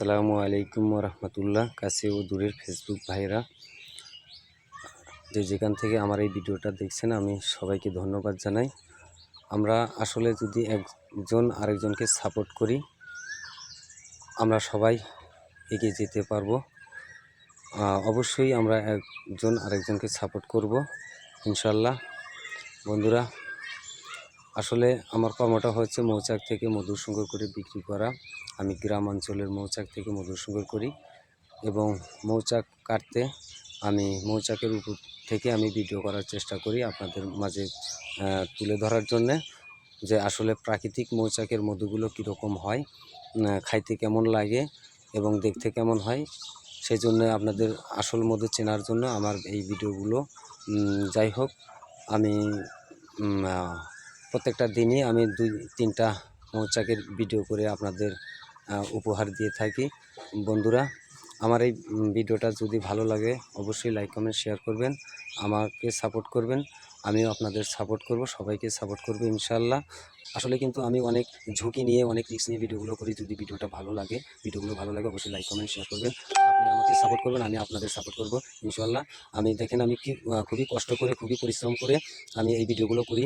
আসসালামু আলাইকুম রহমতুল্লাহ কাছে ও দূরের ফেসবুক ভাইরা যে যেখান থেকে আমার এই ভিডিওটা দেখছেন, আমি সবাইকে ধন্যবাদ জানাই। আমরা আসলে যদি একজন আরেকজনকে সাপোর্ট করি, আমরা সবাই এগিয়ে যেতে পারব। অবশ্যই আমরা একজন আরেকজনকে সাপোর্ট করব ইনশাল্লাহ বন্ধুরা আসলে আমার কর্মটা হচ্ছে মৌচাক থেকে মধুর সংগ্রহ করে বিক্রি করা। আমি গ্রাম অঞ্চলের মৌচাক থেকে মধুর সংগ্রহ করি এবং মৌচাক কাটতে আমি মৌচাকের উপর থেকে আমি ভিডিও করার চেষ্টা করি আপনাদের মাঝে তুলে ধরার জন্যে যে আসলে প্রাকৃতিক মৌচাকের মধুগুলো কীরকম হয় খাইতে কেমন লাগে এবং দেখতে কেমন হয় সেই জন্য আপনাদের আসল মধু চেনার জন্য আমার এই ভিডিওগুলো যাই হোক, আমি প্রত্যেকটা দিনই আমি দুই, তিনটা মৌচাকের ভিডিও করে আপনাদের উপহার দিয়ে থাকি। বন্ধুরা, আমার এই ভিডিওটা যদি ভালো লাগে, অবশ্যই লাইক, কমেন্ট, শেয়ার করবেন। আমাকে সাপোর্ট করবেন। আমিও আপনাদের সাপোর্ট করব, সবাইকে সাপোর্ট করব ইনশাল্লাহ আসলে কিন্তু আমি অনেক ঝুঁকি নিয়ে, অনেক রিস্ক নিয়ে ভিডিওগুলো করি, যদি ভিডিওটা ভালো লাগে ভিডিওগুলো ভালো লাগে অবশ্যই লাইক কমেন্ট শেয়ার করবেন। আপনি আমাকে সাপোর্ট করবেন, আমি আপনাদের সাপোর্ট করব ইনশাল্লাহ আমি দেখেন, আমি কি খুবই কষ্ট করে, খুবই পরিশ্রম করে আমি এই ভিডিওগুলো করি।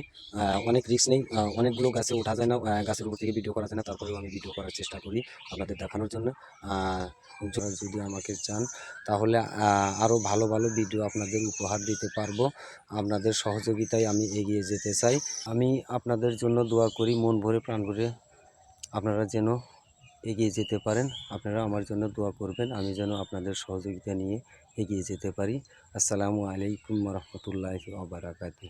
অনেক রিস্ক নেই অনেকগুলো গাছে ওঠা যায় না গাছের উপর থেকে ভিডিও করা যায় না, তারপরেও আমি ভিডিও করার চেষ্টা করি আপনাদের দেখানোর জন্য। যদি আমাকে চান, তাহলে আরও ভালো ভালো ভিডিও আপনাদের উপহার দিতে পারব। আপনাদের সহযোগিতায় আমি এগিয়ে যেতে চাই। আমি আপনাদের জন্য দোয়া করি, মন ভরে, প্রাণ ভরে আপনারা যেন এগিয়ে যেতে পারেন। আপনারা আমার জন্য দোয়া করবেন, আমি যেন আপনাদের সহযোগিতা নিয়ে এগিয়ে যেতে পারি। আসসালামু আলাইকুম রহমতুল্লাহ আবরাকাতি